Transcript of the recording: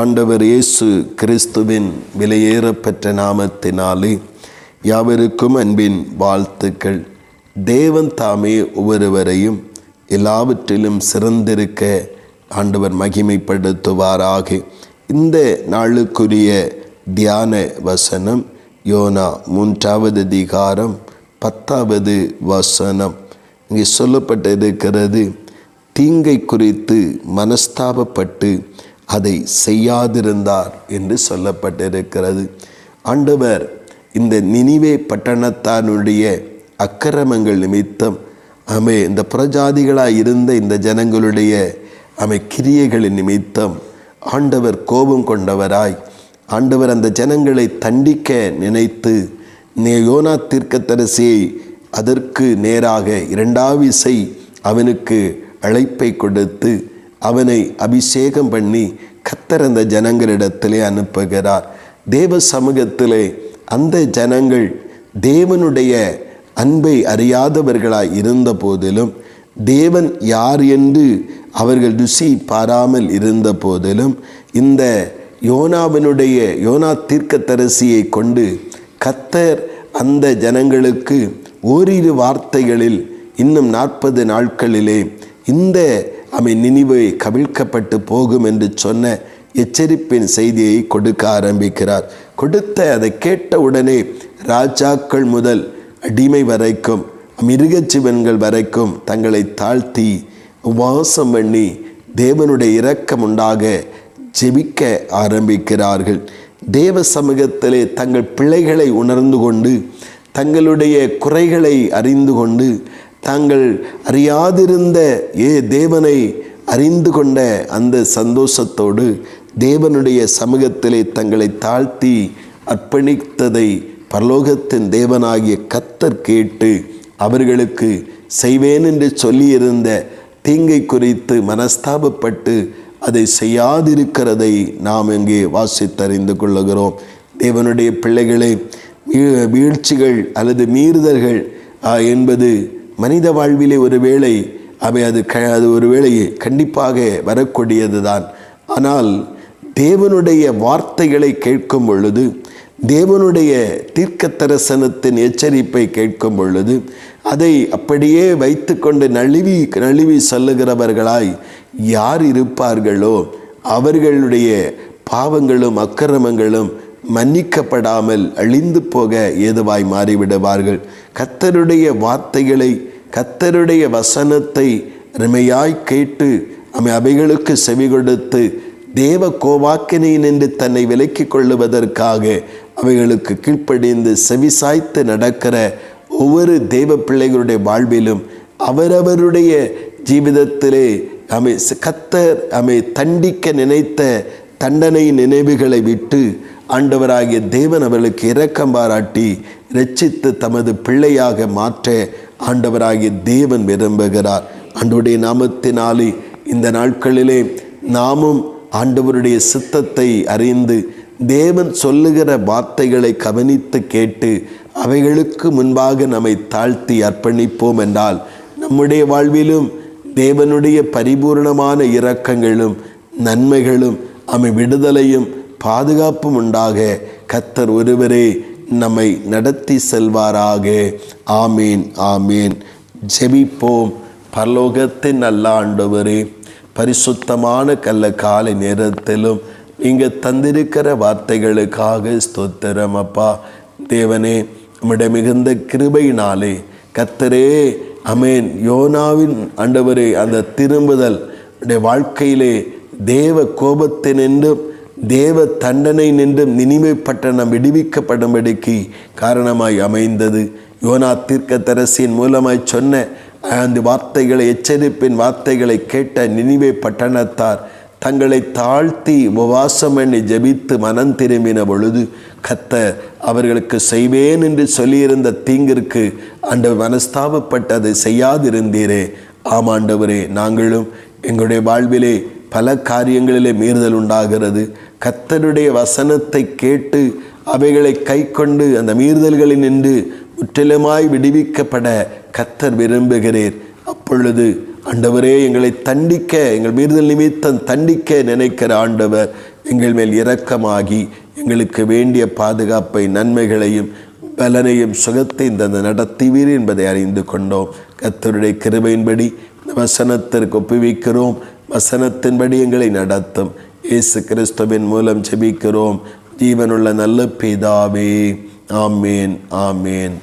ஆண்டவர் இயேசு கிறிஸ்துவின் விலையேறப்பெற்ற நாமத்தினாலே யாவருக்கும் அன்பின் வாழ்த்துக்கள். தேவன் தாமே ஒவ்வொருவரையும் எல்லாவற்றிலும் சிறந்திருக்க ஆண்டவர் மகிமைப்படுத்துவாராக. இந்த நாளுக்குரிய தியான வசனம் யோனா மூன்றாவது அதிகாரம் பத்தாவது வசனம். இங்கே சொல்லப்பட்டிருக்கிறது தீங்கை குறித்து மனஸ்தாபப்பட்டு அதை செய்யாதிருந்தார் என்று சொல்லப்பட்டிருக்கிறது. ஆண்டவர் இந்த நினிவே பட்டணத்தானுடைய அக்கிரமங்கள் நிமித்தம் அமை இந்த புறஜாதிகளாக இருந்த இந்த ஜனங்களுடைய அமை கிரியைகளின் நிமித்தம் ஆண்டவர் கோபம் கொண்டவராய் ஆண்டவர் அந்த ஜனங்களை தண்டிக்க நினைத்து நே யோனா தீர்க்கத்தரசியை அதற்கு நேராக இரண்டாவது அவனுக்கு அழைப்பை கொடுத்து அவனை அபிஷேகம் பண்ணி கத்தர் அந்த ஜனங்களிடத்திலே அனுப்புகிறார். தேவ சமூகத்திலே அந்த ஜனங்கள் தேவனுடைய அன்பை அறியாதவர்களாய் இருந்த போதிலும் தேவன் யார் என்று அவர்கள் ருசி பாராமல் இருந்த போதிலும் இந்த யோனாவினுடைய யோனா தீர்க்கத்தரசியை கொண்டு கத்தர் அந்த ஜனங்களுக்கு ஓரிரு வார்த்தைகளில் இன்னும் நாற்பது நாட்களிலே இந்த அவை நினைவை கவிழ்க்கப்பட்டு போகும் என்று சொன்ன எச்சரிப்பின் செய்தியை கொடுக்க ஆரம்பிக்கிறார். கொடுத்த அதை கேட்ட உடனே ராஜாக்கள் முதல் அடிமை வரைக்கும் மிருகஜீவன்கள் வரைக்கும் தங்களை தாழ்த்தி உபவாசம் பண்ணி தேவனுடைய இரக்கம் உண்டாக ஜெபிக்க ஆரம்பிக்கிறார்கள். தேவ சமூகத்திலே தங்கள் பிள்ளைகளை உணர்ந்து கொண்டு தங்களுடைய குறைகளை அறிந்து கொண்டு தாங்கள் அறியாதிருந்த ஏ தேவனை அறிந்து கொண்ட அந்த சந்தோஷத்தோடு தேவனுடைய சமூகத்திலே தங்களை தாழ்த்தி அர்ப்பணித்ததை பரலோகத்தின் தேவனாகிய கத்தர் கேட்டு அவர்களுக்கு செய்வேன் என்று சொல்லியிருந்த தீங்கை குறித்து மனஸ்தாபப்பட்டு அதை செய்யாதிருக்கிறதை நாம் இங்கே வாசித்தறிந்து கொள்ளுகிறோம். தேவனுடைய பிள்ளைகளே வீழ்ச்சிகள் அல்லது மீறுதல்கள் என்பது மனித வாழ்விலே ஒரு வேளை அவை அது க அது ஒரு வேளை கண்டிப்பாக வரக்கூடியது தான் ஆனால் தேவனுடைய வார்த்தைகளை கேட்கும் பொழுது தேவனுடைய தீர்க்க தரிசனத்தின் எச்சரிப்பை கேட்கும் பொழுது அதை அப்படியே வைத்துக்கொண்டு நழுவி நழுவி சொல்லுகிறவர்களாய் யார் இருப்பார்களோ அவர்களுடைய பாவங்களும் அக்கிரமங்களும் மன்னிக்கப்படாமல் அழிந்து போக ஏதுவாய் மாறிவிடுவார்கள். கத்தருடைய வார்த்தைகளை கத்தருடைய வசனத்தை அருமையாய் கேட்டு அவை அவைகளுக்கு செவி கொடுத்து தேவ கோவாக்கினை நின்று தன்னை விலக்கிக் கொள்ளுவதற்காக அவைகளுக்கு கீழ்ப்படிந்து செவிசாய்த்து நடக்கிற ஒவ்வொரு தெய்வ பிள்ளைகளுடைய வாழ்விலும் அவரவருடைய ஜீவிதத்திலே அமை கத்தர் அமை தண்டிக்க நினைத்த தண்டனை நினைவுகளை விட்டு ஆண்டவராகிய தேவன் அவர்களுக்கு இரக்கம் பாராட்டி ரட்சித்து தமது பிள்ளையாக மாற்ற ஆண்டவராகிய தேவன் விரும்புகிறார். ஆண்டவருடைய நாமத்தினாலே இந்த நாட்களிலே நாமும் ஆண்டவருடைய சித்தத்தை அறிந்து தேவன் சொல்லுகிற வார்த்தைகளை கவனித்து கேட்டு அவைகளுக்கு முன்பாக நம்மை தாழ்த்தி அர்ப்பணிப்போம் என்றால் நம்முடைய வாழ்விலும் தேவனுடைய பரிபூர்ணமான இரக்கங்களும் நன்மைகளும் அமை விடுதலையும் பாதுகாப்பும் உண்டாக கத்தர் ஒருவரே நம்மை நடத்தி செல்வாராக. ஆமீன் ஆமீன். ஜெபிப்போம். பரலோகத்தின் நல்ல ஆண்டவரே பரிசுத்தமான கல்ல காலை நேரத்திலும் நீங்கள் தந்திருக்கிற வார்த்தைகளுக்காக ஸ்தோத்திரம் அப்பா. தேவனே நம்முடைய மிகுந்த கிருபையினாலே கத்தரே அமேன் யோனாவின் ஆண்டவரே அந்த திரும்புதல் வாழ்க்கையிலே தேவ கோபத்தினின்றும் தேவ தண்டனை நின்றும் நினிமை பட்டணம் விடுவிக்கப்படும்படிக்கு காரணமாய் அமைந்தது. யோனா தீர்க்க மூலமாய் சொன்ன அந்த வார்த்தைகளை எச்சரிப்பின் வார்த்தைகளை கேட்ட நினிவை பட்டணத்தார் தங்களை தாழ்த்தி உபவாசம் பண்ணி ஜபித்து மனம் திரும்பின பொழுது கத்த அவர்களுக்கு செய்வேன் என்று சொல்லியிருந்த தீங்கிற்கு அந்த மனஸ்தாபப்பட்டதை செய்யாதிருந்தீரே. ஆமாண்டவரே நாங்களும் எங்களுடைய வாழ்விலே பல காரியங்களிலே மீறுதல் உண்டாகிறது. கத்தருடைய வசனத்தை கேட்டு அவைகளை கை கொண்டு அந்த மீறுதல்களில் நின்று முற்றிலுமாய் விடுவிக்கப்பட கத்தர் விரும்புகிறீர். அப்பொழுது ஆண்டவரே எங்களை தண்டிக்க எங்கள் மீறுதல் நிமித்தம் தண்டிக்க நினைக்கிற ஆண்டவர் எங்கள் மேல் இரக்கமாகி எங்களுக்கு வேண்டிய பாதுகாப்பை நன்மைகளையும் பலனையும் சுகத்தையும் தந்து நடத்துவீர் என்பதை அறிந்து கொண்டோம். கத்தருடைய கிருபையின்படி வசனத்திற்கு ஒப்புவிக்கிறோம். வசனத்தின்படி எங்களை நடத்தும். இயேசு கிறிஸ்துவின் மூலம் ஜெபிக்கிறோம் ஜீவனுள்ள நல்ல பிதாவே ஆமேன் ஆமேன்